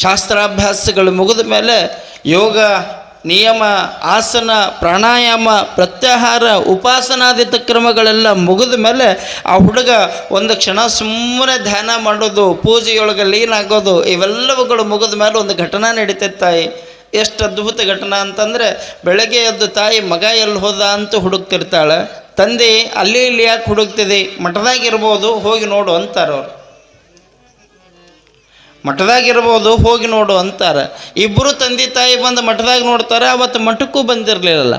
ಶಾಸ್ತ್ರಾಭ್ಯಾಸಗಳು ಮುಗಿದ ಮೇಲೆ ಯೋಗ ನಿಯಮ, ಆಸನ, ಪ್ರಾಣಾಯಾಮ, ಪ್ರತ್ಯಾಹಾರ, ಉಪಾಸನಾದಿತ ಕ್ರಮಗಳೆಲ್ಲ ಮುಗಿದ ಮೇಲೆ ಆ ಹುಡುಗ ಒಂದು ಕ್ಷಣ ಸುಮ್ಮನೆ ಧ್ಯಾನ ಮಾಡೋದು, ಪೂಜೆಯೊಳಗೆ ಲೀನ್ ಆಗೋದು, ಇವೆಲ್ಲವುಗಳು ಮುಗಿದ ಮೇಲೆ ಒಂದು ಘಟನೆ ನಡೀತೈತೆ ತಾಯಿ. ಎಷ್ಟು ಅದ್ಭುತ ಘಟನೆ ಅಂತಂದರೆ ಬೆಳಗ್ಗೆ ಎದ್ದು ತಾಯಿ, ಮಗ ಎಲ್ಲಿ ಹೋದ? ಅಂತ ಹುಡುಕ್ತಿರ್ತಾಳೆ. ತಂದೆ, ಅಲ್ಲಿ, ಇಲ್ಲಿ ಯಾಕೆ ಹುಡುಕ್ತಿದೆ? ಮಠದಾಗಿರ್ಬೋದು ಹೋಗಿ ನೋಡು ಅಂತಾರೆ ಅವ್ರು. ಮಠದಾಗಿರ್ಬೋದು, ಹೋಗಿ ನೋಡು ಅಂತಾರೆ. ಇಬ್ಬರು ತಂದೆ ತಾಯಿ ಬಂದು ಮಠದಾಗ ನೋಡ್ತಾರೆ, ಅವತ್ತು ಮಠಕ್ಕೂ ಬಂದಿರಲಿಲ್ಲ.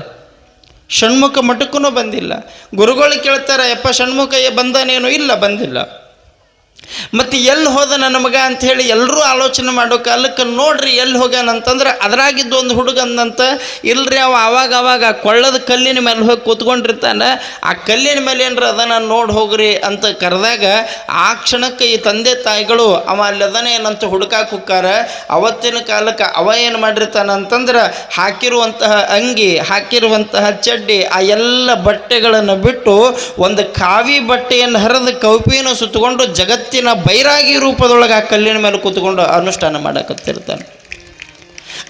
ಷಣ್ಮುಖ ಮಠಕ್ಕೂ ಬಂದಿಲ್ಲ. ಗುರುಗಳು ಕೇಳ್ತಾರೆ, ಯಪ್ಪ ಷಣ್ಮುಖ ಬಂದನೇನು ಇಲ್ಲ, ಬಂದಿಲ್ಲ. ಮತ್ತು ಎಲ್ಲಿ ಹೋದ ನನ್ನ ಮಗ ಅಂಥೇಳಿ ಎಲ್ಲರೂ ಆಲೋಚನೆ ಮಾಡೋ ಕಾಲಕ್ಕೆ ನೋಡ್ರಿ ಎಲ್ಲಿ ಹೋಗ್ಯಾನ ಅಂತಂದ್ರೆ ಅದ್ರಾಗಿದ್ದು ಒಂದು ಹುಡುಗ ಅಂದಂತ, ಇಲ್ರಿ ಅವ ಆವಾಗ ಅವಾಗ ಆ ಕೊಳ್ಳದ ಕಲ್ಲಿನ ಮೇಲೆ ಹೋಗಿ ಕೂತ್ಕೊಂಡಿರ್ತಾನೆ. ಆ ಕಲ್ಲಿನ ಮೇಲೆ ಏನ್ರ ಅದನ್ನ ನೋಡಿ ಹೋಗ್ರಿ ಅಂತ ಕರೆದಾಗ ಆ ಕ್ಷಣಕ್ಕೆ ಈ ತಂದೆ ತಾಯಿಗಳು ಅವ ಅಲ್ಲಿ ಅದನ್ನ ಏನಂತ ಹುಡುಕಾಕ ಹುಕ್ಕಾರ ಅವತ್ತಿನ ಕಾಲಕ್ಕೆ ಅವ ಏನು ಮಾಡಿರ್ತಾನೆ ಅಂತಂದ್ರೆ ಹಾಕಿರುವಂತಹ ಅಂಗಿ, ಹಾಕಿರುವಂತಹ ಚಡ್ಡಿ, ಆ ಎಲ್ಲ ಬಟ್ಟೆಗಳನ್ನು ಬಿಟ್ಟು ಒಂದು ಕಾವಿ ಬಟ್ಟೆಯನ್ನು ಹರಿದು ಕೌಪಿಯನ್ನು ಸುತ್ತಕೊಂಡು ಜಗತ್ತಿನ ಬೈರಾಗಿ ರೂಪದೊಳಗೆ ಆ ಕಲ್ಲಿನ ಮೇಲೆ ಕೂತ್ಕೊಂಡು ಅನುಷ್ಠಾನ ಮಾಡಕತ್ತಿರ್ತಾನೆ.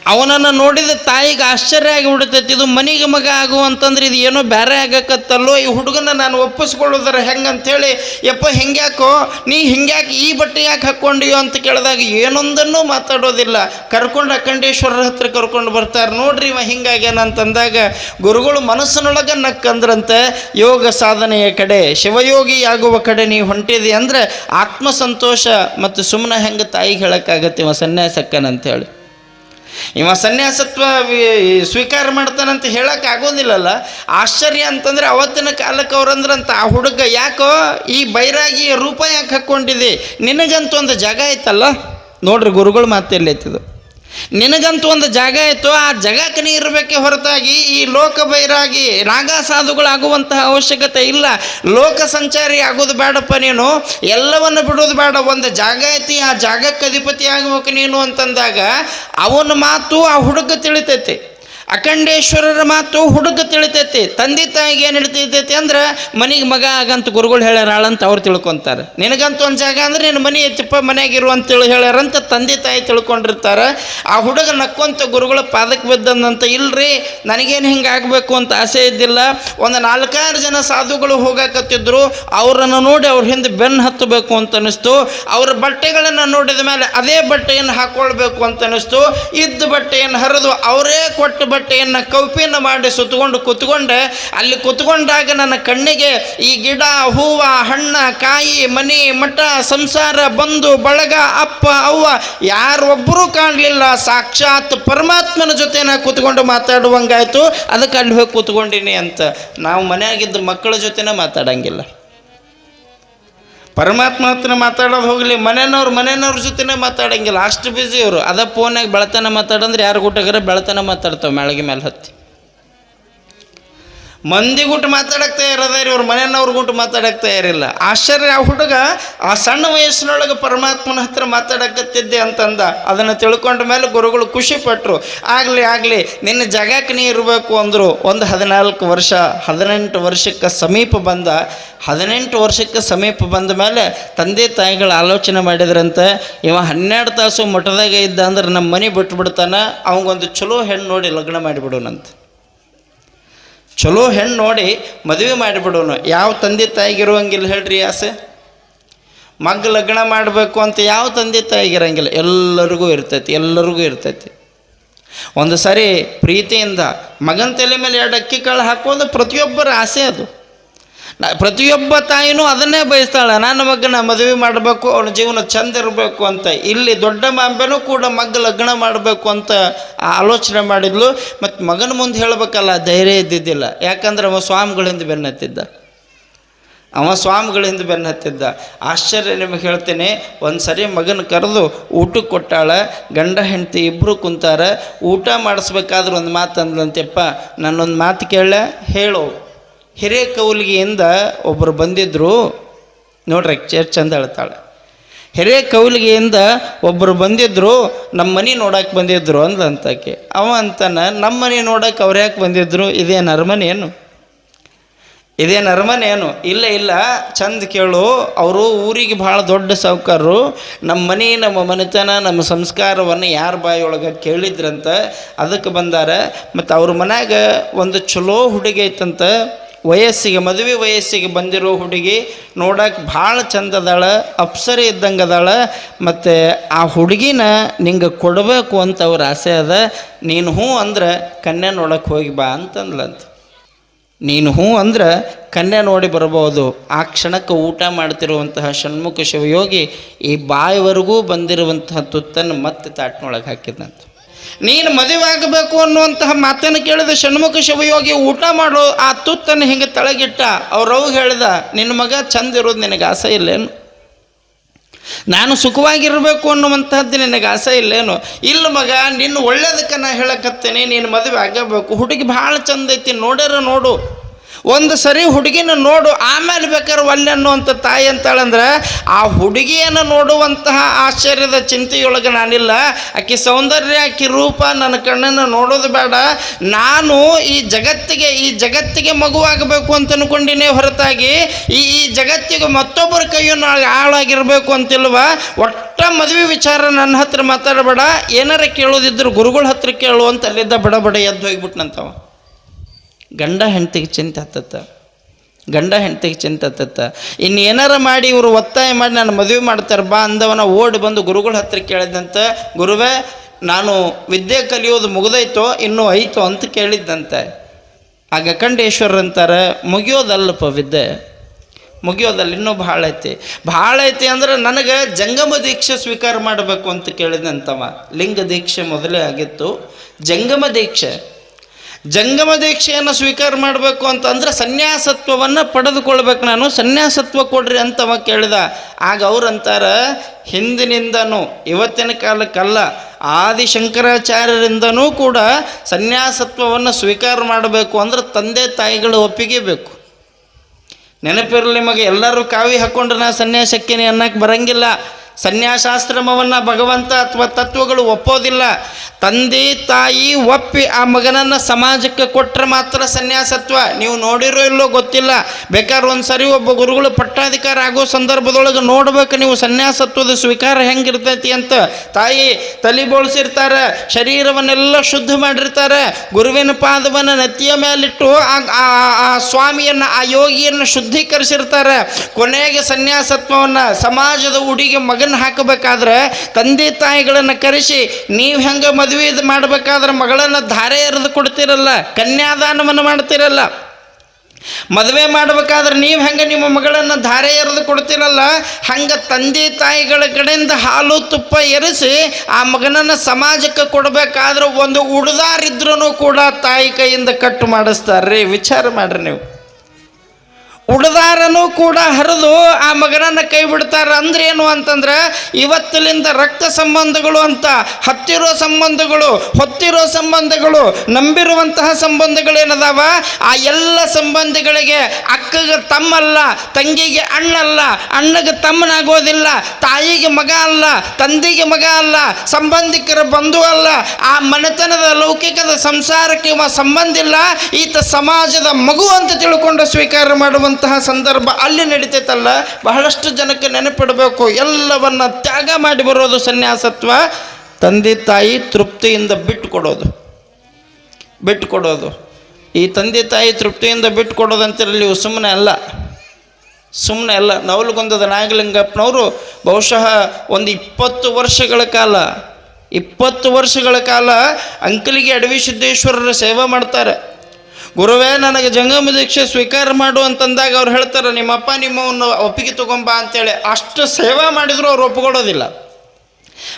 ಅವನನ್ನು ನೋಡಿದ ತಾಯಿಗೆ ಆಶ್ಚರ್ಯ ಆಗಿ ಬಿಡ್ತೈತಿ ಇದು ಮನೆಗೆ ಮಗ ಆಗು ಅಂತಂದ್ರೆ ಇದು ಏನೋ ಬೇರೆ ಆಗಕತ್ತಲ್ಲೋ, ಈ ಹುಡುಗನ ನಾನು ಒಪ್ಪಿಸ್ಕೊಳ್ಳೋದ್ರ ಹೆಂಗಂಥೇಳಿ ಯಪ್ಪ, ಹೆಂಗ್ಯಾಕೋ? ನೀ ಹಿಂಗ್ಯಾಕೆ, ಈ ಬಟ್ಟೆ ಯಾಕೆ ಹಾಕ್ಕೊಂಡಿಯೋ ಅಂತ ಕೇಳಿದಾಗ ಏನೊಂದನ್ನು ಮಾತಾಡೋದಿಲ್ಲ. ಕರ್ಕೊಂಡು ಅಖಂಡೇಶ್ವರರ ಹತ್ರ ಕರ್ಕೊಂಡು ಬರ್ತಾರೆ. ನೋಡ್ರಿ ಇವ ಹಿಂಗಾಗ್ಯಾನ ಅಂತಂದಾಗ ಗುರುಗಳು ಮನಸ್ಸಿನೊಳಗೆ ನಕ್ಕಂದ್ರಂತೆ, ಯೋಗ ಸಾಧನೆಯ ಕಡೆ, ಶಿವಯೋಗಿ ಆಗುವ ಕಡೆ ನೀವು ಹೊಂಟಿದಿ ಅಂದ್ರೆ ಆತ್ಮಸಂತೋಷ ಮತ್ತು ಸುಮ್ಮನೆ ಹೆಂಗೆ ತಾಯಿಗೆ ಹೇಳೋಕ್ಕಾಗತ್ತೆ ಇವ ಸನ್ಯಾಸಕ್ಕನಂತೇಳಿ. ಇವ ಸನ್ಯಾಸತ್ವ ಸ್ವೀಕಾರ ಮಾಡ್ತಾನಂತ ಹೇಳಕ್ಕೆ ಆಗೋದಿಲ್ಲಲ್ಲ. ಆಶ್ಚರ್ಯ ಅಂತಂದ್ರೆ ಅವತ್ತಿನ ಕಾಲಕ್ಕೆ ಅವ್ರಂದ್ರಂತ, ಆ ಹುಡುಗ ಯಾಕೋ ಈ ಬೈರಾಗಿಯ ರೂಪ ಯಾಕೆ ಹಾಕ್ಕೊಂಡಿದೆ? ನಿನಗಂತೂ ಒಂದು ಜಾಗ ಐತಲ್ಲ ನೋಡ್ರಿ ಗುರುಗಳು ಮಾತೆಲ್ಲೈತಿದು ನಿನಗಂತೂ ಒಂದು ಜಾಗ ಇತ್ತು, ಆ ಜಾಗಕ್ಕೆ ನೀ ಇರಬೇಕೆ ಹೊರತಾಗಿ ಈ ಲೋಕ ಬೈರಾಗಿ ನಾಗಾ ಸಾಧುಗಳಾಗುವಂತಹ ಅವಶ್ಯಕತೆ ಇಲ್ಲ. ಲೋಕ ಸಂಚಾರಿ ಆಗೋದು ಬೇಡಪ್ಪ ನೀನು. ಎಲ್ಲವನ್ನು ಬಿಡೋದು ಬೇಡ. ಒಂದು ಜಾಗ ಐತಿ, ಆ ಜಾಗಕ್ಕೆ ಅಧಿಪತಿ ಆಗ್ಬೇಕು ನೀನು ಅಂತಂದಾಗ ಅವನ ಮಾತು ಆ ಹುಡುಗ ತಿಳಿತೈತಿ. ಅಖಂಡೇಶ್ವರರ ಮಾತು ಹುಡುಗ ತಿಳಿತೈತಿ. ತಂದೆ ತಾಯಿಗೆ ಏನು ಹಿಡಿತೈತಿ ಅಂದ್ರೆ, ಮನೆಗೆ ಮಗ ಆಗಂತ ಗುರುಗಳು ಹೇಳ್ಯಾರಂತ ಅವ್ರು ತಿಳ್ಕೊಂತಾರೆ. ನಿನಗಂತ ಒಂದು ಜಾಗ ಅಂದ್ರೆ ನಿನ್ನ ಮನೆ ಐತಿಪ್ಪ ಮನೆಯಾಗಿರು ಅಂತೇಳಿ ಹೇಳ್ಯಾರಂತ ತಂದೆ ತಾಯಿ ತಿಳ್ಕೊಂಡಿರ್ತಾರೆ. ಆ ಹುಡುಗ ನಕ್ಕೊಂತ ಗುರುಗಳ ಪಾದಕ್ಕೆ ಬಿದ್ದಂತ ಇಲ್ರಿ, ನನಗೇನು ಹಿಂಗೆ ಆಗಬೇಕು ಅಂತ ಆಸೆ ಇದ್ದಿಲ್ಲ. ಒಂದು ನಾಲ್ಕಾರು ಜನ ಸಾಧುಗಳು ಹೋಗಾಕತ್ತಿದ್ರು, ಅವರನ್ನು ನೋಡಿ ಅವ್ರ ಹಿಂದೆ ಬೆನ್ನು ಹತ್ತಬೇಕು ಅಂತ ಅನ್ನಿಸ್ತು ಅವ್ರ ಬಟ್ಟೆಗಳನ್ನು ನೋಡಿದ ಮೇಲೆ ಅದೇ ಬಟ್ಟೆಯನ್ನು ಹಾಕ್ಕೊಳ್ಬೇಕು ಅಂತ ಅನ್ನಿಸ್ತು ಇದ್ದ ಬಟ್ಟೆಯನ್ನು ಹರಿದು ಅವರೇ ಕೊಟ್ಟ ಬಟ್ಟೆಯನ್ನು ಕೌಪಿನ ಮಾಡಿ ಸುತ್ತಕೊಂಡು ಕೂತ್ಕೊಂಡೆ. ಅಲ್ಲಿ ಕೂತ್ಕೊಂಡಾಗ ನನ್ನ ಕಣ್ಣಿಗೆ ಈ ಗಿಡ, ಹೂವ, ಹಣ್ಣ, ಕಾಯಿ, ಮನೆ, ಮಠ, ಸಂಸಾರ, ಬಂಧು, ಬಳಗ, ಅಪ್ಪ, ಅವ್ವ ಯಾರೊಬ್ಬರೂ ಕಾಣಲಿಲ್ಲ. ಸಾಕ್ಷಾತ್ ಪರಮಾತ್ಮನ ಜೊತೆ ನಾ ಕೂತ್ಕೊಂಡು ಮಾತಾಡುವಂಗಾಯ್ತು. ಅದಕ್ಕೆ ಅಲ್ಲಿ ಹೋಗಿ ಕೂತ್ಕೊಂಡಿನಿ ಅಂತ. ನಾವು ಮನೆಯಾಗಿದ್ದ ಮಕ್ಕಳ ಜೊತೆನೇ ಮಾತಾಡಂಗಿಲ್ಲ. ಪರಮಾತ್ಮ ಹತ್ರ ಮಾತಾಡೋದು ಹೋಗಲಿ, ಮನೆಯವ್ರು ಮನೆಯವ್ರ ಜೊತೆನೇ ಮಾತಾಡೋಂಗಿಲ್ಲ. ಅಷ್ಟು ಬ್ಯುಸಿ ಅವರು ಅದ ಫೋನಾಗ ಬೆಳತನ ಮಾತಾಡಂದ್ರೆ ಯಾರು ಗುಟ್ಟಗಾರ ಬೆಳತನ ಮಾತಾಡ್ತಾವೆ ಮೆಳಗೆ ಮೇಲೆ ಹತ್ತಿ. ಮಂದಿ ಗುಟ್ಟು ತಯಾರದ ರೀ ಇವ್ರ ಮನೆಯವ್ರ ಗುಟ್ಟು ಮಾತಾಡಕ್ಕೆ ತಯಾರಿಲ್ಲ. ಆಶ್ಚರ್ಯ, ಆ ಹುಡುಗ ಆ ಸಣ್ಣ ವಯಸ್ಸಿನೊಳಗೆ ಪರಮಾತ್ಮನ ಹತ್ರ ಮಾತಾಡಕತ್ತಿದ್ದೆ ಅಂತಂದ. ಅದನ್ನು ತಿಳ್ಕೊಂಡ ಮೇಲೆ ಗುರುಗಳು ಖುಷಿ ಪಟ್ಟರು ಆಗಲಿ ಆಗಲಿ, ನಿನ್ನ ಜಗಕ್ಕೆ ನೀ ಇರಬೇಕು ಅಂದರು. ಒಂದು ಹದಿನಾಲ್ಕು ವರ್ಷ, ಹದಿನೆಂಟು ವರ್ಷಕ್ಕೆ ಸಮೀಪ ಬಂದ, ಹದಿನೆಂಟು ವರ್ಷಕ್ಕೆ ಸಮೀಪ ಬಂದ ಮೇಲೆ ತಂದೆ ತಾಯಿಗಳು ಆಲೋಚನೆ ಮಾಡಿದ್ರಂತೆ, ಇವ ಹನ್ನೆರಡು ತಾಸು ಮಠದಾಗ ಇದ್ದ ಅಂದ್ರೆ ನಮ್ಮ ಮನೆ ಬಿಟ್ಟು ಬಿಡ್ತಾನ ಅವಂಗೊಂದು ಚಲೋ ಹೆಣ್ಣು ನೋಡಿ ಲಗ್ನ ಮಾಡಿಬಿಡೋಣಂತ ಚಲೋ ಹೆಣ್ಣು ನೋಡಿ ಮದುವೆ ಮಾಡಿಬಿಡೋನು. ಯಾವ ತಂದೆ ತಾಯಿಗಿರುವಂಗಿಲ್ಲ ಹೇಳ್ರಿ ಆಸೆ? ಮಗ ಲಗ್ನ ಮಾಡಬೇಕು ಅಂತ ಯಾವ ತಂದೆ ತಾಯಿಗಿರಂಗಿಲ್ಲ. ಎಲ್ಲರಿಗೂ ಇರ್ತೈತಿ ಎಲ್ಲರಿಗೂ ಇರ್ತೈತಿ. ಒಂದು ಸಾರಿ ಪ್ರೀತಿಯಿಂದ ಮಗನ ತಲೆ ಮೇಲೆ ಎರಡು ಅಕ್ಕಿ ಕಾಳು ಹಾಕೋದು ಪ್ರತಿಯೊಬ್ಬರ ಆಸೆ ಅದು. ನ- ಪ್ರತಿಯೊಬ್ಬ ತಾಯಿನೂ ಅದನ್ನೇ ಬಯಸ್ತಾಳೆ. ನನ್ನ ಮಗನ ಮದುವೆ ಮಾಡಬೇಕು, ಅವನ ಜೀವನ ಚಂದ ಇರಬೇಕು ಅಂತ. ಇಲ್ಲಿ ದೊಡ್ಡ ಮಾಂಬೆನೂ ಕೂಡ ಮಗ್ಗ ಲಗ್ನ ಮಾಡಬೇಕು ಅಂತ ಆಲೋಚನೆ ಮಾಡಿದ್ಲು. ಮತ್ತು ಮಗನ ಮುಂದೆ ಹೇಳಬೇಕಲ್ಲ, ಧೈರ್ಯ ಇದ್ದಿದ್ದಿಲ್ಲ. ಯಾಕಂದ್ರೆ ಅವ ಸ್ವಾಮಿಗಳಿಂದ ಬೆನ್ನತ್ತಿದ್ದ. ಅವ ಸ್ವಾಮಿಗಳಿಂದ ಬೆನ್ನತ್ತಿದ್ದ. ಆಶ್ಚರ್ಯ ನಿಮಗೆ ಹೇಳ್ತೀನಿ ಒಂದು ಸರಿ ಮಗನ ಕರೆದು ಊಟಕ್ಕೆ ಕೊಟ್ಟಾಳ. ಗಂಡ, ಹೆಂಡತಿ ಇಬ್ಬರು ಕುಂತಾರ. ಊಟ ಮಾಡಿಸ್ಬೇಕಾದ್ರೆ ಒಂದು ಮಾತು ಅಂದ್ಲಂತೆಪ್ಪ ನಾನೊಂದು ಮಾತು ಕೇಳ ಹೇಳು. ಹಿರೇಕೌಲಿಗೆಯಿಂದ ಒಬ್ಬರು ಬಂದಿದ್ದರು ನೋಡ್ರಿ, ಚೇರ್ ಚಂದ ಹೇಳ್ತಾಳೆ ಹಿರೇಕೌಲಿಗೆಯಿಂದ ಒಬ್ಬರು ಬಂದಿದ್ದರು ನಮ್ಮ ಮನೆ ನೋಡಕ್ಕೆ ಬಂದಿದ್ದರು ಅಂದಂತಕ್ಕೆ ಅವ ಅಂತಾನ ನಮ್ಮ ಮನೆ ನೋಡಕ್ಕೆ ಅವ್ರು ಯಾಕೆ ಬಂದಿದ್ದರು ಇದೇನು ಅರಮನೇನು ಇದೇನು ಅರಮನೆ ಇಲ್ಲ ಇಲ್ಲ, ಚಂದ ಕೇಳು, ಅವರು ಊರಿಗೆ ಭಾಳ ದೊಡ್ಡ ಸಾಹುಕಾರರು ನಮ್ಮ ಮನೆ, ನಮ್ಮ ಮನೆತನ, ನಮ್ಮ ಸಂಸ್ಕಾರವನ್ನು ಯಾರ ಬಾಯಿಯೊಳಗೆ ಕೇಳಿದ್ರಂತ ಅದಕ್ಕೆ ಬಂದಾರ. ಮತ್ತು ಅವ್ರ ಮನ್ಯಾಗ ಒಂದು ಚಲೋ ಹುಡುಗಿ ಐತಂತ ವಯಸ್ಸಿಗೆ, ಮದುವೆ ವಯಸ್ಸಿಗೆ ಬಂದಿರೋ ಹುಡುಗಿ ನೋಡಕ್ಕೆ ಭಾಳ ಚಂದದಾಳ, ಅಪ್ಸರೆ ಇದ್ದಂಗೆ ಅದಾಳ ಮತ್ತು ಆ ಹುಡುಗಿನ ನಿಂಗೆ ಕೊಡಬೇಕು ಅಂತ ಅವ್ರ ಆಸೆ ಅದ, ನೀನು ಹ್ಞೂ ಅಂದ್ರೆ ಕನ್ಯೆ ನೋಡಕ್ಕೆ ಹೋಗಿ ಬಾ ಅಂತಂದ್ಲಂತ. ನೀನು ಹ್ಞೂ ಅಂದ್ರೆ ಕನ್ಯೆ ನೋಡಿ ಬರ್ಬೋದು, ಆ ಕ್ಷಣಕ್ಕೆ ಊಟ ಮಾಡ್ತಿರುವಂತಹ ಷಣ್ಮುಖ ಶಿವಯೋಗಿ ಈ ಬಾಯಿವರೆಗೂ ಬಂದಿರುವಂತಹ ತುತ್ತನ್ನು ಮತ್ತೆ ತಾಟ್ನೊಳಗೆ ಹಾಕಿದಂತ ನೀನು ಮದುವೆ ಆಗಬೇಕು ಅನ್ನುವಂತಹ ಮಾತನ್ನು ಕೇಳಿದ ಷಣ್ಮುಖ ಶಿವಯೋಗಿ ಊಟ ಮಾಡೋ ಆ ತುತ್ತನ್ನು ಹಿಂಗೆ ತಳಗಿಟ್ಟ ಅವ್ರವ್ ಹೇಳ್ದ, ನಿನ್ನ ಮಗ ಚಂದ ಇರೋದು ನಿನಗೆ ಆಸೆ ಇಲ್ಲೇನು? ನಾನು ಸುಖವಾಗಿರಬೇಕು ಅನ್ನುವಂಥದ್ದು ನಿನಗೆ ಆಸೆ ಇಲ್ಲೇನು? ಇಲ್ಲ ಮಗ, ನಿನ್ನ ಒಳ್ಳೇದಕ್ಕೆ ನಾ ಹೇಳಕತ್ತೇನೆ, ನೀನು ಮದುವೆ ಆಗಬೇಕು. ಹುಡುಗಿ ಭಾಳ ಚಂದ ಐತಿ, ನೋಡ್ಯಾರ ನೋಡು. ಒಂದು ಸರಿ ಹುಡುಗಿನ ನೋಡು, ಆಮೇಲೆ ಬೇಕಾದ್ರೆ ಒಲ್ಲೆ ಅನ್ನುವಂಥ ತಾಯಿ ಅಂತಾಳಂದ್ರೆ, ಆ ಹುಡುಗಿಯನ್ನು ನೋಡುವಂತಹ ಆಶ್ಚರ್ಯದ ಚಿಂತೆಯೊಳಗೆ ನಾನಿಲ್ಲ. ಆಕೆ ಸೌಂದರ್ಯ, ಆಕೆ ರೂಪ ನನ್ನ ಕಣ್ಣನ್ನು ನೋಡೋದು ಬೇಡ. ನಾನು ಈ ಜಗತ್ತಿಗೆ ಈ ಜಗತ್ತಿಗೆ ಮಗುವಾಗಬೇಕು ಅಂತ ಅಂದ್ಕೊಂಡಿನೇ ಹೊರತಾಗಿ, ಈ ಈ ಜಗತ್ತಿಗೆ ಮತ್ತೊಬ್ಬರ ಕೈಯನ್ನು ಆಳಾಗಿರಬೇಕು ಅಂತಿಲ್ವ? ಒಟ್ಟ ಮದುವೆ ವಿಚಾರ ನನ್ನ ಹತ್ರ ಮಾತಾಡಬೇಡ. ಏನಾರ ಕೇಳೋದಿದ್ರು ಗುರುಗಳ ಹತ್ರ ಕೇಳು ಅಂತ ಅಲ್ಲಿದ್ದ ಬಡ ಬಡ ಎದ್ದು ಹೋಗ್ಬಿಟ್ನಂತವ. ಗಂಡ ಹೆಂಡತಿಗೆ ಚಿಂತೆ ಹತ್ತತ್ತ. ಗಂಡ ಹೆಂಡತಿಗೆ ಚಿಂತೆ ಹತ್ತತ್ತ. ಇನ್ನು ಏನಾರ ಮಾಡಿ ಇವರು ಒತ್ತಾಯ ಮಾಡಿ ನಾನು ಮದುವೆ ಮಾಡ್ತಾರೆ, ಬಾ ಅಂದವನ ಓಡಿ ಬಂದು ಗುರುಗಳ ಹತ್ರ ಕೇಳಿದಂತ ಗುರುವೇ, ನಾನು ವಿದ್ಯೆ ಕಲಿಯೋದು ಮುಗಿದೈತೋ ಇನ್ನೂ ಐತೋ ಅಂತ ಕೇಳಿದ್ದಂತೆ. ಆಗ ಅಂತಾರೆ, ಮುಗಿಯೋದಲ್ಲಪ್ಪ ವಿದ್ಯೆ. ಮುಗಿಯೋದಲ್ಲ ಇನ್ನೂ ಭಾಳ ಐತಿ. ಭಾಳ ಐತಿ ಅಂದ್ರೆ ನನಗೆ ಜಂಗಮ ದೀಕ್ಷೆ ಸ್ವೀಕಾರ ಮಾಡಬೇಕು ಅಂತ ಕೇಳಿದಂತವ ಲಿಂಗ ದೀಕ್ಷೆ ಮೊದಲೇ ಆಗಿತ್ತು. ಜಂಗಮ ದೀಕ್ಷೆ. ಜಂಗಮ ದೀಕ್ಷೆಯನ್ನು ಸ್ವೀಕಾರ ಮಾಡಬೇಕು ಅಂತಂದ್ರೆ ಸನ್ಯಾಸತ್ವವನ್ನು ಪಡೆದುಕೊಳ್ಬೇಕು ನಾನು, ಸನ್ಯಾಸತ್ವ ಕೊಡ್ರಿ ಅಂತವ ಕೇಳಿದ. ಆಗ ಅವ್ರಂತಾರೆ ಹಿಂದಿನಿಂದನೂ, ಇವತ್ತಿನ ಕಾಲಕ್ಕಲ್ಲ, ಆದಿಶಂಕರಾಚಾರ್ಯರಿಂದನೂ ಕೂಡ ಸನ್ಯಾಸತ್ವವನ್ನು ಸ್ವೀಕಾರ ಮಾಡಬೇಕು ಅಂದ್ರೆ ತಂದೆ ತಾಯಿಗಳು ಒಪ್ಪಿಗೆ ಬೇಕು. ನೆನಪಿರಲಿ ನಿಮಗೆ ಎಲ್ಲರೂ ಕಾವಿ ಹಾಕ್ಕೊಂಡ್ರೆ ನಾ ಸನ್ಯಾಸಕ್ಕೇನೆ ಅನ್ನಕ್ಕೆ ಬರಂಗಿಲ್ಲ. ಸನ್ಯಾಸಾಶ್ರಮವನ್ನು ಭಗವಂತ ಅಥವಾ ತತ್ವಗಳು ಒಪ್ಪೋದಿಲ್ಲ. ತಂದೆ, ತಾಯಿ ಒಪ್ಪಿ ಆ ಮಗನನ್ನು ಸಮಾಜಕ್ಕೆ ಕೊಟ್ಟರೆ ಮಾತ್ರ ಸನ್ಯಾಸತ್ವ. ನೀವು ನೋಡಿರೋ ಇಲ್ಲೋ ಗೊತ್ತಿಲ್ಲ. ಬೇಕಾದ್ರೆ ಒಂದು ಸರಿ ಒಬ್ಬ ಗುರುಗಳು ಪಟ್ಟಾಧಿಕಾರ ಆಗೋ ಸಂದರ್ಭದೊಳಗೆ ನೋಡ್ಬೇಕು ನೀವು ಸನ್ಯಾಸತ್ವದ ಸ್ವೀಕಾರ ಹೆಂಗಿರ್ತೈತಿ ಅಂತ. ತಾಯಿ ತಲೆ ಬೋಳ್ಸಿರ್ತಾರೆ, ಶರೀರವನ್ನೆಲ್ಲ ಶುದ್ಧ ಮಾಡಿರ್ತಾರೆ. ಗುರುವಿನ ಪಾದವನ್ನು ನೆತ್ತಿಯ ಮೇಲಿಟ್ಟು ಆ ಸ್ವಾಮಿಯನ್ನು, ಆ ಯೋಗಿಯನ್ನು ಶುದ್ಧೀಕರಿಸಿರ್ತಾರೆ. ಕೊನೆಗೆ ಸನ್ಯಾಸತ್ವವನ್ನು ಸಮಾಜದ ಉಡಿಗೆ ಮಗನ ಹಾಕಬೇಕಾದ್ರೆ, ತಂದೆ ತಾಯಿಗಳನ್ನು ಕರೆಸಿ, ನೀವು ಹೆಂಗೆ ಮದುವೆ ಇದು ಮಾಡಬೇಕಾದ್ರೆ ಮಗಳನ್ನು ಧಾರೆ ಎರೆದು ಕೊಡ್ತಿರಲ್ಲ, ಕನ್ಯಾದಾನವನ್ನು ಮಾಡ್ತಿರಲ್ಲ. ಮದುವೆ ಮಾಡ್ಬೇಕಾದ್ರೆ ನೀವು ಹೆಂಗೆ ನಿಮ್ಮ ಮಗಳನ್ನು ಧಾರೆ ಎರೆದು ಕೊಡ್ತಿರಲ್ಲ, ಹಂಗೆ ತಂದೆ ತಾಯಿಗಳ ಕಡೆಯಿಂದ ಹಾಲು ತುಪ್ಪ ಎರೆಸಿ, ಆ ಮಗನನ್ನು ಸಮಾಜಕ್ಕೆ ಕೊಡಬೇಕಾದ್ರೆ ಒಂದು ಉಡ್ದಾರಿದ್ರೂ ಕೂಡ ತಾಯಿ ಕೈಯಿಂದ ಕಟ್ಟು ಮಾಡಿಸ್ತಾರ್ರಿ. ವಿಚಾರ ಮಾಡ್ರಿ ನೀವು. ಉಡದಾರನು ಕೂಡ ಹರಿದು ಆ ಮಗನನ್ನು ಕೈ ಬಿಡ್ತಾರ. ಅಂದ್ರೆ ಏನು ಅಂತಂದ್ರೆ, ಇವತ್ತಲಿಂದ ರಕ್ತ ಸಂಬಂಧಗಳು ಅಂತ, ಹತ್ತಿರೋ ಸಂಬಂಧಗಳು, ಹೊತ್ತಿರೋ ಸಂಬಂಧಗಳು, ನಂಬಿರುವಂತಹ ಸಂಬಂಧಗಳೇನದಾವ? ಆ ಎಲ್ಲ ಸಂಬಂಧಗಳಿಗೆ ಅಕ್ಕಗೆ ತಮ್ಮಲ್ಲ, ತಂಗಿಗೆ ಅಣ್ಣಲ್ಲ, ಅಣ್ಣಗೆ ತಮ್ಮನಾಗೋದಿಲ್ಲ, ತಾಯಿಗೆ ಮಗ ಅಲ್ಲ, ತಂದೆಗೆ ಮಗ ಅಲ್ಲ, ಸಂಬಂಧಿಕರ ಬಂಧು ಅಲ್ಲ, ಆ ಮನೆತನದ ಲೌಕಿಕದ ಸಂಸಾರಕ್ಕೆ ಸಂಬಂಧ ಇಲ್ಲ, ಈತ ಸಮಾಜದ ಮಗು ಅಂತ ತಿಳ್ಕೊಂಡು ಸ್ವೀಕಾರ ಮಾಡುವಂತಹ ಸಂದರ್ಭ ಅಲ್ಲಿ ನಡೀತೈತಲ್ಲ, ಬಹಳಷ್ಟು ಜನಕ್ಕೆ ನೆನಪಿಡಬೇಕು. ಎಲ್ಲವನ್ನ ತ್ಯಾಗ ಮಾಡಿ ಬರೋದು ಸನ್ಯಾಸತ್ವ, ತಂದೆ ತಾಯಿ ತೃಪ್ತಿಯಿಂದ ಬಿಟ್ಟು ಕೊಡೋದು ಬಿಟ್ಟು ಕೊಡೋದು ಈ ತಂದೆ ತಾಯಿ ತೃಪ್ತಿಯಿಂದ ಬಿಟ್ಟು ಕೊಡೋದಂತಿರಲಿ ಸುಮ್ಮನೆ ಅಲ್ಲ. ಸುಮ್ಮನೆ ಅಲ್ಲ. ನವಲುಗೊಂದದ ನಾಗಲಿಂಗಪ್ಪನವರು ಬಹುಶಃ ಒಂದು ಇಪ್ಪತ್ತು ವರ್ಷಗಳ ಕಾಲ, ಇಪ್ಪತ್ತು ವರ್ಷಗಳ ಕಾಲ ಅಂಕಲಿಗೆ ಅಡವಿ ಸಿದ್ದೇಶ್ವರರ ಸೇವೆ ಮಾಡ್ತಾರೆ. ಗುರುವೇ, ನನಗೆ ಜಂಗಮ ದೀಕ್ಷೆ ಸ್ವೀಕಾರ ಮಾಡು ಅಂತಂದಾಗ ಅವ್ರು ಹೇಳ್ತಾರೆ, ನಿಮ್ಮಪ್ಪ ನಿಮ್ಮವನ್ನು ಒಪ್ಪಿಗೆ ತಗೊಂಬ ಅಂತೇಳಿ. ಅಷ್ಟು ಸೇವಾ ಮಾಡಿದ್ರು ಅವ್ರು ಒಪ್ಪಿಕೊಳ್ಳೋದಿಲ್ಲ.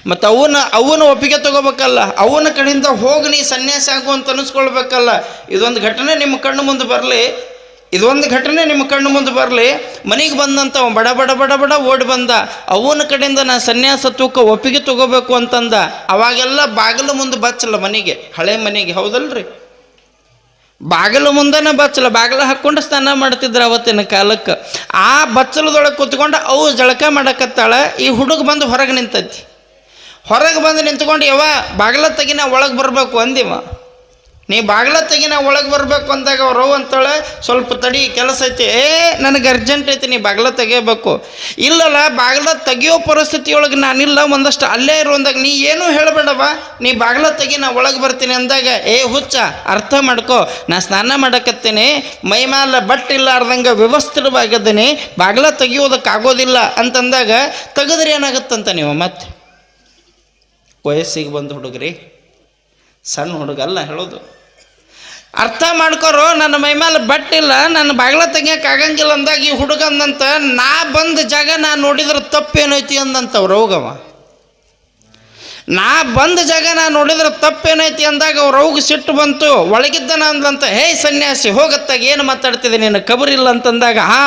ಮತ್ತು ಅವನ ಅವನ ಒಪ್ಪಿಗೆ ತಗೋಬೇಕಲ್ಲ ಅವನ ಕಡೆಯಿಂದ ಹೋಗಿ ನೀ ಸನ್ಯಾಸಿ ಆಗು ಅಂತ ಅನಿಸ್ಕೊಳ್ಬೇಕಲ್ಲ. ಇದೊಂದು ಘಟನೆ ನಿಮ್ಮ ಕಣ್ಣು ಮುಂದೆ ಬರಲಿ. ಇದೊಂದು ಘಟನೆ ನಿಮ್ಮ ಕಣ್ಣು ಮುಂದೆ ಬರಲಿ. ಮನೆಗೆ ಬಂದಂಥ ಅವ ಬಡ ಬಡ ಬಡ ಬಡ ಓಡಿ ಬಂದ. ಅವನ ಕಡೆಯಿಂದ ನಾ ಸನ್ಯಾಸತ್ವಕ್ಕೆ ಒಪ್ಪಿಗೆ ತಗೋಬೇಕು ಅಂತಂದ. ಅವಾಗೆಲ್ಲ ಬಾಗಿಲು ಮುಂದೆ ಬಚ್ಚಲ್ಲ ಮನೆಗೆ, ಹಳೆ ಮನೆಗೆ, ಹೌದಲ್ರಿ? ಬಾಗಿಲು ಮುಂದೆನೇ ಬಚ್ಚಲ, ಬಾಗಿಲು ಹಾಕ್ಕೊಂಡು ಸ್ನಾನ ಮಾಡ್ತಿದ್ರು ಅವತ್ತಿನ ಕಾಲಕ್ಕೆ. ಆ ಬಚ್ಚಲದೊಳಗೆ ಕೂತ್ಕೊಂಡು ಅವು ಜಳಕ ಮಾಡಕತ್ತಾಳ, ಈ ಹುಡುಗ ಬಂದು ಹೊರಗೆ ನಿಂತೈತಿ. ಹೊರಗೆ ಬಂದು ನಿಂತ್ಕೊಂಡು ಯವ ಬಾಗಿಲ ತೆಗಿನ ಒಳಗೆ ಬರಬೇಕು ಅಂದಿವ. ನೀ ಬಾಗ್ಲ ತೆಗಿನ ಒಳಗೆ ಬರಬೇಕು ಅಂದಾಗ ಅವ್ರು ಅವ್ ಅಂತಾಳೆ, ಸ್ವಲ್ಪ ತಡಿ, ಕೆಲಸ ಐತಿ. ಏ, ನನಗೆ ಅರ್ಜೆಂಟ್ ಐತಿ, ನೀ ಬಾಗ್ಲ ತೆಗಿಯಬೇಕು ಇಲ್ಲಲ್ಲ, ಬಾಗ್ಲ ತೆಗಿಯೋ ಪರಿಸ್ಥಿತಿಯೊಳಗೆ ನಾನಿಲ್ಲ, ಒಂದಷ್ಟು ಅಲ್ಲೇ ಇರುವಂದಾಗ ನೀ ಏನೂ ಹೇಳಬೇಡವ ನೀ ಬಾಗ್ಲ ತೆಗಿ ನಾ ಒಳಗೆ ಬರ್ತೀನಿ ಅಂದಾಗ, ಏ, ಹುಚ್ಚ, ಅರ್ಥ ಮಾಡ್ಕೋ. ನಾ ಸ್ನಾನ ಮಾಡಕತ್ತೀನಿ, ಮೈ ಮ್ಯಾಲ ಬಟ್ ಇಲ್ಲಾರ್ದಂಗೆ ವ್ಯವಸ್ಥಿತವಾಗಿದ್ದೀನಿ, ಬಾಗ್ಲ ತೆಗಿಯೋದಕ್ಕಾಗೋದಿಲ್ಲ ಅಂತಂದಾಗ ತೆಗೆದ್ರೆ ಏನಾಗುತ್ತಂತ ನೀವು ಮತ್ತೆ? ವಯಸ್ಸಿಗೆ ಬಂದು ಹುಡುಗ್ರಿ, ಸಣ್ಣ ಹುಡುಗಲ್ಲ ಹೇಳೋದು. ಅರ್ಥ ಮಾಡ್ಕೊರೋ, ನನ್ನ ಮೈಮೇಲೆ ಬಟ್ಟಿಲ್ಲ ನನ್ನ ಬಾಗಿಲ ತೆಗಿಯಕ್ಕೆ ಆಗಂಗಿಲ್ಲ ಅಂದಾಗ ಈ ಹುಡುಗ ಅಂದಂತ, ನಾ ಬಂದ ಜಾಗ ನಾ ನೋಡಿದ್ರೆ ತಪ್ಪೇನೈತಿ ಅಂದಂತವ್ರು ಹೋಗವ ನಾ ಬಂದ ಜಾಗ ನಾ ನೋಡಿದ್ರೆ ತಪ್ಪೇನೈತಿ ಅಂದಾಗ ಅವ್ರ ಹೋಗಿ ಸಿಟ್ಟು ಬಂತು ಒಳಗಿದ್ದನ ಅಂದಂತ ಹೇ ಸನ್ಯಾಸಿ, ಹೋಗತ್ತಾಗ ಏನು ಮಾತಾಡ್ತಿದ್ದೆ ನೀನು ಕಬರಿಲ್ಲ ಅಂತಂದಾಗ, ಹಾ,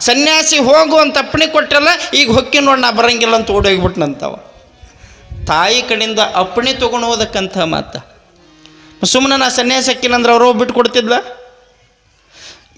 ಸನ್ಯಾಸಿ ಹೋಗು ಅಂತ ಅಪ್ಪಣೆ ಕೊಟ್ಟಲ್ಲ ಈಗ ಹೊಕ್ಕಿ ನೋಡಿ ನಾ ಬರಂಗಿಲ್ಲ ಅಂತ ಓಡೋಗ್ಬಿಟ್ನಂತವ. ತಾಯಿ ಕಡೆಯಿಂದ ಅಪ್ಪಣೆ ತೊಗೊಂಡು ಹೋದಕ್ಕಂಥ ಮಾತ. ಸುಮ್ಮನೆ ನಾ ಸನ್ಯಾಸ ಅವರು ಬಿಟ್ಟು ಕೊಡ್ತಿದ್ಲ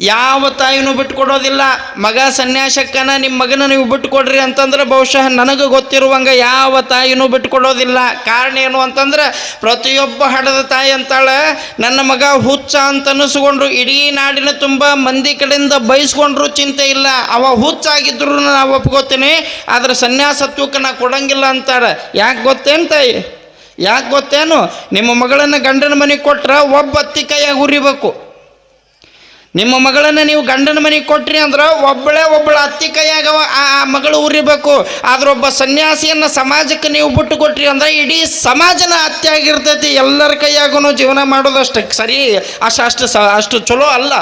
ಯಾವ ತಾಯಿನೂ ಬಿಟ್ಟು ಕೊಡೋದಿಲ್ಲ ಮಗ ಸನ್ಯಾಸಕ್ಕನ ನಿಮ್ಮ ಮಗನ ನೀವು ಬಿಟ್ಟು ಕೊಡ್ರಿ ಅಂತಂದ್ರೆ ಬಹುಶಃ ನನಗೆ ಗೊತ್ತಿರುವಂಗೆ ಯಾವ ತಾಯಿನೂ ಬಿಟ್ಟು ಕೊಡೋದಿಲ್ಲ ಕಾರಣ ಏನು ಅಂತಂದ್ರೆ ಪ್ರತಿಯೊಬ್ಬ ಹಡದ ತಾಯಿ ಅಂತಾಳೆ, ನನ್ನ ಮಗ ಹುಚ್ಚ ಅಂತ ಅನಿಸ್ಕೊಂಡ್ರು ಇಡೀ ನಾಡಿನ ತುಂಬ ಮಂದಿ ಕಡೆಯಿಂದ ಬಯಸ್ಕೊಂಡ್ರು ಚಿಂತೆ ಇಲ್ಲ. ಅವ ಹುಚ್ಚಾಗಿದ್ರು ನಾವು ಒಪ್ಕೋತೀನಿ, ಆದ್ರೆ ಸನ್ಯಾಸತ್ವಕ್ಕೆ ನಾ ಕೊಡಂಗಿಲ್ಲ ಅಂತಾರೆ ಯಾಕೆ ಗೊತ್ತೇನು ತಾಯಿ? ಯಾಕೆ ಗೊತ್ತೇನು? ನಿಮ್ಮ ಮಗಳನ್ನು ಗಂಡನ ಮನೆಗೆ ಕೊಟ್ರೆ ಒಬ್ಬ ಅತ್ತಿ ಕೈಯಾಗಿ ಉರಿಬೇಕು. ನಿಮ್ಮ ಮಗಳನ್ನು ನೀವು ಗಂಡನ ಮನೆಗೆ ಕೊಟ್ರಿ ಅಂದ್ರೆ ಒಬ್ಬಳೇ ಒಬ್ಬಳ ಅತ್ತಿ ಕೈಯಾಗ ಆ ಮಗಳು ಉರಿಬೇಕು. ಆದ್ರೆ ಒಬ್ಬ ಸನ್ಯಾಸಿಯನ್ನು ಸಮಾಜಕ್ಕೆ ನೀವು ಬಿಟ್ಟು ಕೊಟ್ರಿ ಅಂದ್ರೆ ಇಡೀ ಸಮಾಜನ ಹತ್ಯೆ ಆಗಿರ್ತೈತಿ. ಎಲ್ಲರ ಕೈಯಾಗೂ ಜೀವನ ಮಾಡೋದಷ್ಟು. ಸರಿ, ಅಷ್ಟು ಅಷ್ಟು ಅಷ್ಟು ಚಲೋ ಅಲ್ಲ.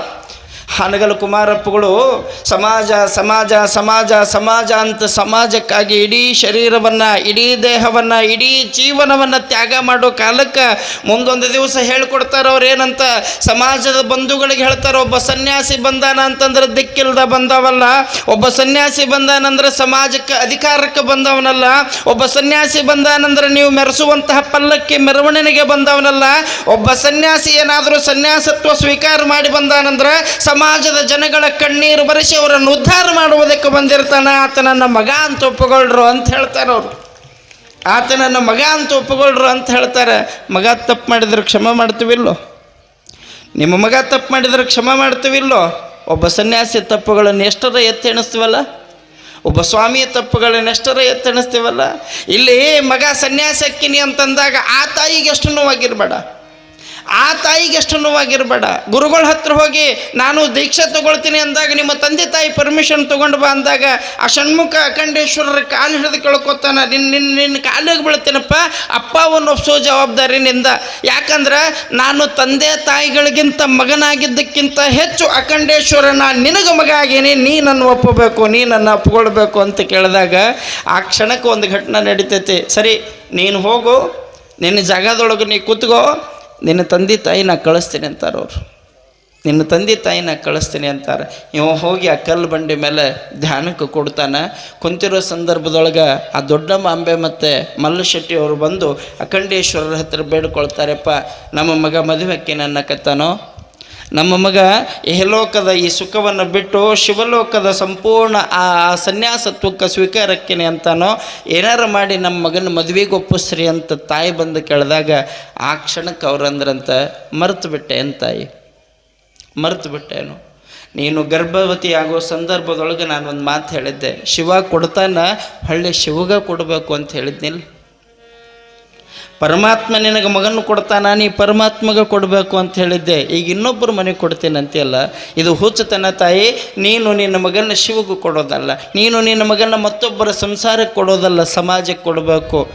ಹಾನಗಲ್ ಕುಮಾರಪ್ಪಗಳು, ಸಮಾಜ ಸಮಾಜ ಸಮಾಜ ಸಮಾಜ ಅಂತ ಸಮಾಜಕ್ಕಾಗಿ ಇಡೀ ಶರೀರವನ್ನು, ಇಡೀ ದೇಹವನ್ನು, ಇಡೀ ಜೀವನವನ್ನು ತ್ಯಾಗ ಮಾಡೋ ಕಾಲಕ್ಕೆ ಮುಂದೊಂದು ದಿವಸ ಹೇಳ್ಕೊಡ್ತಾರೆ ಏನಂತ? ಸಮಾಜದ ಬಂಧುಗಳಿಗೆ ಹೇಳ್ತಾರೆ, ಒಬ್ಬ ಸನ್ಯಾಸಿ ಬಂದಾನ ಅಂತಂದ್ರೆ ದಿಕ್ಕಿಲ್ದ ಬಂದವಲ್ಲ. ಒಬ್ಬ ಸನ್ಯಾಸಿ ಬಂದಾನಂದ್ರೆ ಸಮಾಜಕ್ಕೆ ಅಧಿಕಾರಕ್ಕೆ ಬಂದವನಲ್ಲ. ಒಬ್ಬ ಸನ್ಯಾಸಿ ಬಂದಾನಂದ್ರೆ ನೀವು ಮೆರೆಸುವಂತಹ ಪಲ್ಲಕ್ಕಿ ಮೆರವಣಿಗೆ ಬಂದವನಲ್ಲ. ಒಬ್ಬ ಸನ್ಯಾಸಿ ಏನಾದರೂ ಸನ್ಯಾಸತ್ವ ಸ್ವೀಕಾರ ಮಾಡಿ ಬಂದಾನಂದ್ರೆ ಸಮಾಜದ ಜನಗಳ ಕಣ್ಣೀರು ಬರೆಸಿ ಅವರನ್ನು ಉದ್ಧಾರ ಮಾಡುವುದಕ್ಕೆ ಬಂದಿರ್ತಾನೆ. ಆತ ನನ್ನ ಮಗ ಅಂತ ಒಪ್ಪುಗೊಳ್ರು ಅಂತ ಹೇಳ್ತಾರೆ ಅವರು. ಆತ ನನ್ನ ಮಗ ಅಂತ ಒಪ್ಪುಗೊಳ್ರು ಅಂತ ಹೇಳ್ತಾರೆ. ಮಗ ತಪ್ಪು ಮಾಡಿದ್ರೆ ಕ್ಷಮ ಮಾಡ್ತೀವಿಲ್ಲೋ? ನಿಮ್ಮ ಮಗ ತಪ್ಪು ಮಾಡಿದ್ರೆ ಕ್ಷಮ ಮಾಡ್ತೀವಿಲ್ಲೋ? ಒಬ್ಬ ಸನ್ಯಾಸಿ ತಪ್ಪುಗಳನ್ನು ಎಷ್ಟರ ಎತ್ತೆಣಿಸ್ತೀವಲ್ಲ ಒಬ್ಬ ಸ್ವಾಮಿಯ ತಪ್ಪುಗಳನ್ನು ಎಷ್ಟರ ಎತ್ತೆಣಿಸ್ತೀವಲ್ಲ ಇಲ್ಲಿ ಮಗ ಸನ್ಯಾಸಕ್ಕಿನಿ ಅಂತಂದಾಗ ಆ ತಾಯಿಗೆ ಎಷ್ಟು ನೋವಾಗಿರ್ಬೇಡ. ಆ ತಾಯಿಗೆ ಎಷ್ಟು ನೋವಾಗಿರಬೇಡ. ಗುರುಗಳ ಹತ್ರ ಹೋಗಿ ನಾನು ದೀಕ್ಷೆ ತಗೊಳ್ತೀನಿ ಅಂದಾಗ, ನಿಮ್ಮ ತಂದೆ ತಾಯಿ ಪರ್ಮಿಷನ್ ತೊಗೊಂಡು ಬಾ ಅಂದಾಗ, ಆ ಷಣ್ಮುಖ ಅಖಂಡೇಶ್ವರರ ಕಾಲು ಹಿಡಿದು ಕೇಳ್ಕೊತಾನ ನಿನ್ನ ನಿನ್ನ ನಿನ್ನ ಕಾಲಿಗೆ ಬೀಳ್ತೀನಪ್ಪ, ಅಪ್ಪವನ್ನು ಒಪ್ಸೋ ಜವಾಬ್ದಾರಿ ನಿಂದ. ಯಾಕಂದ್ರೆ ನಾನು ತಂದೆ ತಾಯಿಗಳಿಗಿಂತ ಮಗನಾಗಿದ್ದಕ್ಕಿಂತ ಹೆಚ್ಚು ಅಖಂಡೇಶ್ವರನ ನಿನಗೆ ಮಗ ಆಗೇನಿ, ನೀ ನನ್ನ ಒಪ್ಪಬೇಕು, ನೀ ನನ್ನ ಒಪ್ಕೊಳ್ಬೇಕು ಅಂತ ಕೇಳಿದಾಗ, ಆ ಕ್ಷಣಕ್ಕೆ ಒಂದು ಘಟನೆ ನಡೀತೈತಿ. ಸರಿ, ನೀನು ಹೋಗು, ನಿನ್ನ ಜಾಗದೊಳಗೆ ನೀ ಕೂತ್ಕೋ ನಿನ್ನ ತಂದೆ ತಾಯಿ ನಾ ಕಳಿಸ್ತೀನಿ ಅಂತಾರೆ ಅವರು. ನಿನ್ನ ತಂದೆ ತಾಯಿ ನಾ ಕಳಿಸ್ತೀನಿ ಅಂತಾರೆ. ಇವ ಹೋಗಿ ಆ ಕಲ್ಲು ಬಂಡಿ ಮೇಲೆ ಧ್ಯಾನಕ್ಕೆ ಕೊಡ್ತಾನೆ. ಕುಂತಿರೋ ಸಂದರ್ಭದೊಳಗೆ ಆ ದೊಡ್ಡ ಮಾಂಬೆ ಮತ್ತು ಮಲ್ಲಶೆಟ್ಟಿ ಅವರು ಬಂದು ಅಖಂಡೇಶ್ವರರ ಹತ್ರ ಬೇಡ್ಕೊಳ್ತಾರೆಪ್ಪ. ನಮ್ಮ ಮಗ ಮದುವೆಕ್ಕೆ ನನ್ನ ಕತ್ತಾನೋ? ನಮ್ಮ ಮಗ ಯಹಲೋಕದ ಈ ಸುಖವನ್ನು ಬಿಟ್ಟು ಶಿವಲೋಕದ ಸಂಪೂರ್ಣ ಆ ಸನ್ಯಾಸತ್ವಕ್ಕೆ ಸ್ವೀಕಾರಕ್ಕೇನೆ ಅಂತಾನೋ, ಏನಾರು ಮಾಡಿ ನಮ್ಮ ಮಗನ ಮದುವೆಗೆ ಒಪ್ಪಿಸ್ರಿ ಅಂತ ತಾಯಿ ಬಂದು ಕೇಳಿದಾಗ, ಆ ಕ್ಷಣಕ್ಕೆ ಅವ್ರಂದ್ರಂತ ಮರೆತು ಬಿಟ್ಟೆ ಅಂತ ತಾಯಿ? ಮರೆತು ಬಿಟ್ಟೇನು ನೀನು ಗರ್ಭವತಿ ಆಗೋ ಸಂದರ್ಭದೊಳಗೆ ನಾನು ಒಂದು ಮಾತು ಹೇಳಿದ್ದೆ, ಶಿವ ಕೊಡ್ತಾನ, ಹಳ್ಳಿ ಶಿವಗ ಕೊಡಬೇಕು ಅಂತ ಹೇಳಿದ್ನಿಲ್ಲ ಪರಮಾತ್ಮ ನಿನಗೆ ಮಗನ್ನು ಕೊಡ್ತಾನ? ನೀ ಪರಮಾತ್ಮಗೆ ಕೊಡಬೇಕು ಅಂತ ಹೇಳಿದ್ದೆ. ಈಗ ಇನ್ನೊಬ್ಬರು ಮನೆಗೆ ಕೊಡ್ತೀನಂತೆಲ್ಲ ಇದು ಹುಚ್ಚತನ ತಾಯಿ, ನೀನು ನಿನ್ನ ಮಗನ ಶಿವಗೂ ಕೊಡೋದಲ್ಲ. ನೀನು ನಿನ್ನ ಮಗನ ಮತ್ತೊಬ್ಬರ ಸಂಸಾರಕ್ಕೆ ಕೊಡೋದಲ್ಲ, ಸಮಾಜಕ್ಕೆ ಕೊಡಬೇಕು.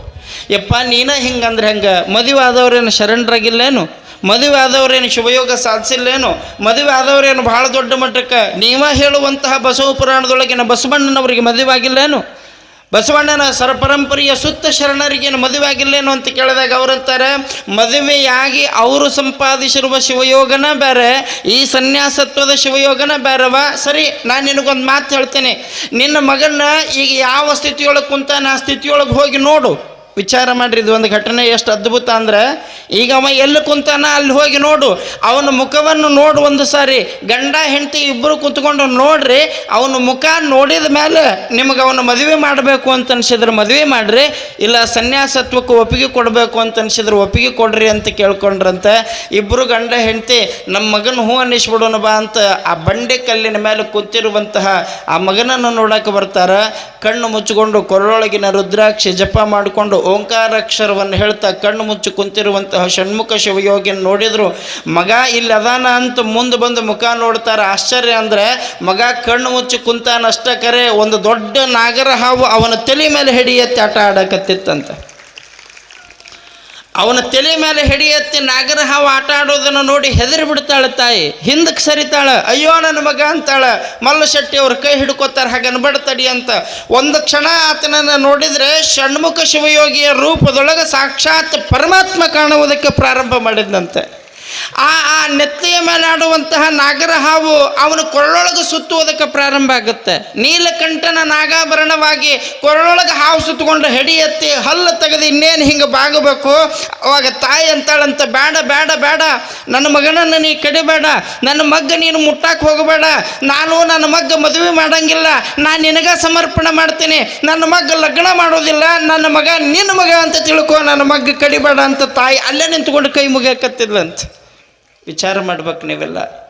ಯಪ್ಪ, ನೀನ ಹಿಂಗಂದ್ರೆ ಹೆಂಗೆ? ಮದುವೆ ಆದವ್ರೇನು ಶರಣರಾಗಿಲ್ಲೇನು? ಮದುವೆ ಆದವ್ರೇನು ಶುಭಯೋಗ ಸಾಧಿಸಿಲ್ಲೇನು? ಮದುವೆ ಆದವ್ರೇನು ಭಾಳ ದೊಡ್ಡ ಮಟ್ಟಕ್ಕೆ? ನೀವ ಹೇಳುವಂತಹ ಬಸವ ಪುರಾಣದೊಳಗಿನ ಬಸವಣ್ಣನವರಿಗೆ ಮದುವೆ ಆಗಿಲ್ಲೇನು ಬಸವಣ್ಣನ ಸರಪರಂಪರೆಯ ಸುತ್ತ ಶರಣರಿಗೇನು ಮದುವೆ ಆಗಿಲ್ಲೇನು ಅಂತ ಕೇಳಿದಾಗ ಅವರಂತಾರೆ ಮದುವೆಯಾಗಿ ಅವರು ಸಂಪಾದಿಸಿರುವ ಶಿವಯೋಗನ ಬೇರೆ, ಈ ಸನ್ಯಾಸತ್ವದ ಶಿವಯೋಗನ ಬೇರೆವ? ಸರಿ, ನಾನು ನಿನಗೊಂದು ಮಾತು ಹೇಳ್ತೇನೆ. ನಿನ್ನ ಮಗನ ಈಗ ಯಾವ ಸ್ಥಿತಿಯೊಳಗೆ ಕುಂತಾನೆ, ಆ ಸ್ಥಿತಿಯೊಳಗೆ ಹೋಗಿ ನೋಡು. ವಿಚಾರ ಮಾಡ್ರಿ, ಇದು ಒಂದು ಘಟನೆ ಎಷ್ಟು ಅದ್ಭುತ ಅಂದ್ರೆ, ಈಗ ಅವ ಎಲ್ಲಿ ಕುಂತಾನ ಅಲ್ಲಿ ಹೋಗಿ ನೋಡು, ಅವನ ಮುಖವನ್ನು ನೋಡು ಒಂದು ಸಾರಿ, ಗಂಡ, ಹೆಂಡತಿ ಇಬ್ಬರು ಕುತ್ಕೊಂಡು ನೋಡ್ರಿ, ಅವನ ಮುಖ ನೋಡಿದ ಮೇಲೆ ನಿಮಗೆ ಅವನು ಮದುವೆ ಮಾಡಬೇಕು ಅಂತ ಅನ್ಸಿದ್ರೆ ಮದುವೆ ಮಾಡ್ರಿ, ಇಲ್ಲ ಸನ್ಯಾಸತ್ವಕ್ಕೆ ಒಪ್ಪಿಗೆ ಕೊಡಬೇಕು ಅಂತ ಅನ್ಸಿದ್ರೆ ಒಪ್ಪಿಗೆ ಕೊಡ್ರಿ ಅಂತ ಕೇಳ್ಕೊಂಡ್ರಂತೆ. ಇಬ್ಬರು ಗಂಡ, ಹೆಂಡತಿ, ನಮ್ಮ ಮಗನ ಹೂ ಅನ್ನಿಸ್ಬಿಡೋಣ ಬಾ ಅಂತ ಆ ಬಂಡೆ ಕಲ್ಲಿನ ಮೇಲೆ ಕುಂತಿರುವಂತಹ ಆ ಮಗನನ್ನು ನೋಡಕ್ಕೆ ಬರ್ತಾರ. ಕಣ್ಣು ಮುಚ್ಚಿಕೊಂಡು ಕೊರಳೊಳಗಿನ ರುದ್ರಾಕ್ಷಿ ಜಪ ಮಾಡಿಕೊಂಡು ಓಂಕಾರಾಕ್ಷರವನ್ನು ಹೇಳ್ತಾ ಕಣ್ಣು ಮುಚ್ಚಿ ಕುಂತಿರುವಂತಹ ಷಣ್ಮುಖ ಶಿವಯೋಗಿನ ನೋಡಿದ್ರು, ಮಗ, ಇಲ್ಲಿ ಅದಾನ ಅಂತ ಮುಂದೆ ಬಂದು ಮುಖ ನೋಡ್ತಾರೆ. ಆಶ್ಚರ್ಯ ಅಂದರೆ ಮಗ ಕಣ್ಣು ಮುಚ್ಚಿ ಕುಂತಾನಷ್ಟ ಕರೆ, ಒಂದು ದೊಡ್ಡ ನಾಗರ ಹಾವು ಅವನ ತಲೆ ಮೇಲೆ ಹಿಡಿಯತ್ತೆ ಆಟ ಆಡಕತ್ತಿತ್ತಂತೆ. ಅವನ ತಲೆ ಮೇಲೆ ಹೆಡಿ ನಾಗರ ಹಾವು ಆಟ ಆಡೋದನ್ನು ನೋಡಿ ಹೆದರಿ ಬಿಡ್ತಾಳೆ ತಾಯಿ. ಹಿಂದಕ್ಕೆ ಸರಿತಾಳೆ? ಅಯ್ಯೋ ನನ್ನ ಮಗ ಅಂತಾಳ. ಮಲ್ಲ ಶೆಟ್ಟಿ ಅವ್ರ ಕೈ ಹಿಡ್ಕೋತಾರೆ ಹಾಗೆ ಅನ್ಬಡ್ತಡಿ ಅಂತ. ಒಂದು ಕ್ಷಣ ಆತನನ್ನು ನೋಡಿದರೆ ಷಣ್ಮುಖ ಶಿವಯೋಗಿಯ ರೂಪದೊಳಗೆ ಸಾಕ್ಷಾತ್ ಪರಮಾತ್ಮ ಕಾಣುವುದಕ್ಕೆ ಪ್ರಾರಂಭ ಮಾಡಿದಂತೆ ಆ ಆ ನೆತ್ತಿಯ ಮೇಲೆ ಆಡುವಂತಹ ನಾಗರ ಹಾವು ಅವನು ಕೊರಳೊಳಗೆ ಸುತ್ತುವುದಕ್ಕೆ ಪ್ರಾರಂಭ ಆಗುತ್ತೆ. ನೀಲಕಂಠನ ನಾಗಾಭರಣವಾಗಿ ಕೊರಳೊಳಗೆ ಹಾವು ಸುತ್ತಕೊಂಡು ಹೆಡಿ ಎತ್ತಿ ಹಲ್ಲು ತೆಗೆದು ಇನ್ನೇನು ಹಿಂಗೆ ಬಾಗಬೇಕು? ಅವಾಗ ತಾಯಿ ಅಂತಾಳಂತ, ಬೇಡ ಬೇಡ ಬೇಡ, ನನ್ನ ಮಗನನ್ನು ನೀ ಕಡಿಬೇಡ, ನನ್ನ ಮಗ್ಗ ನೀನು ಮುಟ್ಟಾಕೆ ಹೋಗಬೇಡ, ನಾನು ನನ್ನ ಮಗ್ಗ ಮದುವೆ ಮಾಡಂಗಿಲ್ಲ ನಾನು ನಿನಗೆ ಸಮರ್ಪಣೆ ಮಾಡ್ತೀನಿ, ನನ್ನ ಮಗ್ಗ ಲಗ್ನ ಮಾಡೋದಿಲ್ಲ, ನನ್ನ ಮಗ ನಿನ್ನ ಮಗ ಅಂತ ತಿಳ್ಕೊ, ನನ್ನ ಮಗ್ಗ ಕಡಿಬೇಡ ಅಂತ ತಾಯಿ ಅಲ್ಲೇ ನಿಂತ್ಕೊಂಡು ಕೈ ಮುಗಿಯಕತ್ತಿದ್ಲಂತ. ವಿಚಾರ ಮಾಡ್ಬೇಕು ನೀವೆಲ್ಲ.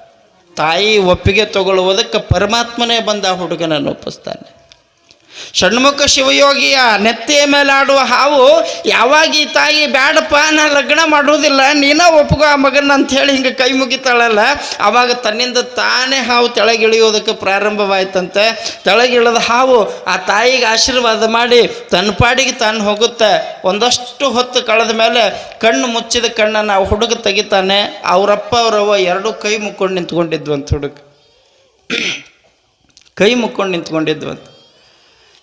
ತಾಯಿ ಒಪ್ಪಿಗೆ ತಗೊಳ್ಳುವುದಕ್ಕೆ ಪರಮಾತ್ಮನೇ ಬಂದ ಹುಡುಗನನ್ನು ಒಪ್ಪಿಸ್ತಾನೆ. ಷಣ್ಮುಖ ಶಿವಯೋಗಿಯ ನೆತ್ತಿಯ ಮೇಲೆ ಆಡುವ ಹಾವು ಯಾವಾಗ ಈ ತಾಯಿ ಬ್ಯಾಡಪ್ಪ ನಾ ಲಗ್ನ ಮಾಡೋದಿಲ್ಲ ನೀನ ಒಪ್ಕೋ ಆ ಮಗನ ಅಂತ ಹೇಳಿ ಹಿಂಗೆ ಕೈ ಮುಗಿತಾಳಲ್ಲ ಆವಾಗ ತನ್ನಿಂದ ತಾನೇ ಹಾವು ತೆಳಗಿಳಿಯೋದಕ್ಕೆ ಪ್ರಾರಂಭವಾಯ್ತಂತೆ. ತೆಳಗಿಳಿದ ಹಾವು ಆ ತಾಯಿಗೆ ಆಶೀರ್ವಾದ ಮಾಡಿ ತನ್ನ ಪಾಡಿಗೆ ತಾನು ಹೋಗುತ್ತೆ. ಒಂದಷ್ಟು ಹೊತ್ತು ಕಳೆದ ಮೇಲೆ ಕಣ್ಣು ಮುಚ್ಚಿದ ಕಣ್ಣನ್ನು ಆ ಹುಡುಗ ತೆಗಿತಾನೆ. ಅವರಪ್ಪ, ಅವರವ್ವ ಎರಡೂ ಕೈ ಮುಕ್ಕೊಂಡು ನಿಂತ್ಕೊಂಡಿದ್ವಂತ ಹುಡುಗ. ಕೈ ಮುಕ್ಕೊಂಡು ನಿಂತ್ಕೊಂಡಿದ್ವಂತ.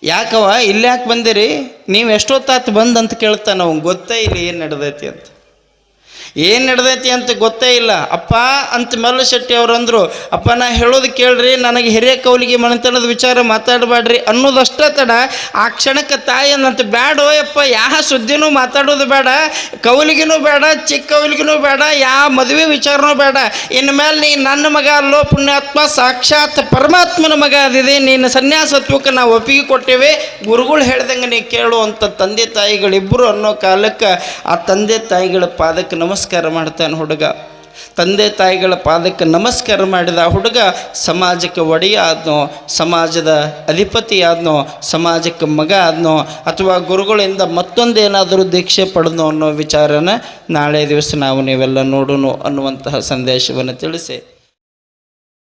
ಯಾಕವ ಇಲ್ಲಿ ಯಾಕೆ ಬಂದಿರಿ? ನೀವು ಎಷ್ಟೊತ್ತಾತು ಬಂದು ಅಂತ ಕೇಳ್ತಾನೆ ಅವ್ನು ಗೊತ್ತೇ ಇಲ್ಲ ಏನು ನಡೆದೈತಿ ಅಂತ. ಏನು ನಡೆದೈತಿ ಅಂತ ಗೊತ್ತೇ ಇಲ್ಲ. ಅಪ್ಪ ಅಂತ ಮಲ್ಲ ಶೆಟ್ಟಿ ಅವ್ರು ಅಂದರು, ಅಪ್ಪ, ನಾ ಹೇಳೋದು ಕೇಳ್ರಿ, ನನಗೆ ಹಿರಿಯ ಕೌಲಿಗೆ ಮನೆತನದ ವಿಚಾರ ಮಾತಾಡಬೇಡ್ರಿ ಅನ್ನೋದಷ್ಟೇ ತಡ. ಆ ಕ್ಷಣಕ್ಕೆ ತಾಯಿ ಅನ್ನಂತ ಬ್ಯಾಡೋ, ಯಪ್ಪ ಯಾವ ಸುದ್ದಿನೂ ಮಾತಾಡೋದು ಬೇಡ ಕೌಲಿಗಿನೂ ಬೇಡ ಚಿಕ್ಕ ಕೌಲಿಗಿನೂ ಬೇಡ ಯಾವ ಮದುವೆ ವಿಚಾರನೂ ಬೇಡ ಇನ್ನು ಮೇಲೆ ನೀ ನನ್ನ ಮಗ ಅಲ್ಲೋ ಪುಣ್ಯಾತ್ಮ ಸಾಕ್ಷಾತ್ ಪರಮಾತ್ಮನ ಮಗ ಅದಿದೆ, ನೀನು ಸನ್ಯಾಸತ್ವಕ್ಕೆ ನಾವು ಒಪ್ಪಿಗೆ ಕೊಟ್ಟೇವೆ. ಗುರುಗಳು ಹೇಳ್ದಂಗೆ ನೀ ಕೇಳು ಅಂತ ತಂದೆ ತಾಯಿಗಳಿಬ್ಬರು ಅನ್ನೋ ಕಾಲಕ್ಕೆ ಆ ತಂದೆ ತಾಯಿಗಳ ಪಾದಕ್ಕೆ ನಮಸ್ಕಾರ ಮಾಡ್ತಾನೆ ಹುಡುಗ. ತಂದೆ ತಾಯಿಗಳ ಪಾದಕ್ಕೆ ನಮಸ್ಕಾರ ಮಾಡಿದ ಹುಡುಗ ಸಮಾಜಕ್ಕೆ ಒಡೆಯ ಆದ್ನೋ, ಸಮಾಜದ ಅಧಿಪತಿ ಆದ್ನೋ, ಸಮಾಜಕ್ಕೆ ಮಗ ಆದ್ನೋ, ಅಥವಾ ಗುರುಗಳಿಂದ ಮತ್ತೊಂದೇನಾದರೂ ದೀಕ್ಷೆ ಪಡೆದ್ನೋ ಅನ್ನೋ ವಿಚಾರನ ನಾಳೆ ದಿವಸ ನಾವು ನೀವೆಲ್ಲ ನೋಡೋಣ ಅನ್ನುವಂತಹ ಸಂದೇಶವನ್ನು ತಿಳಿಸಿ.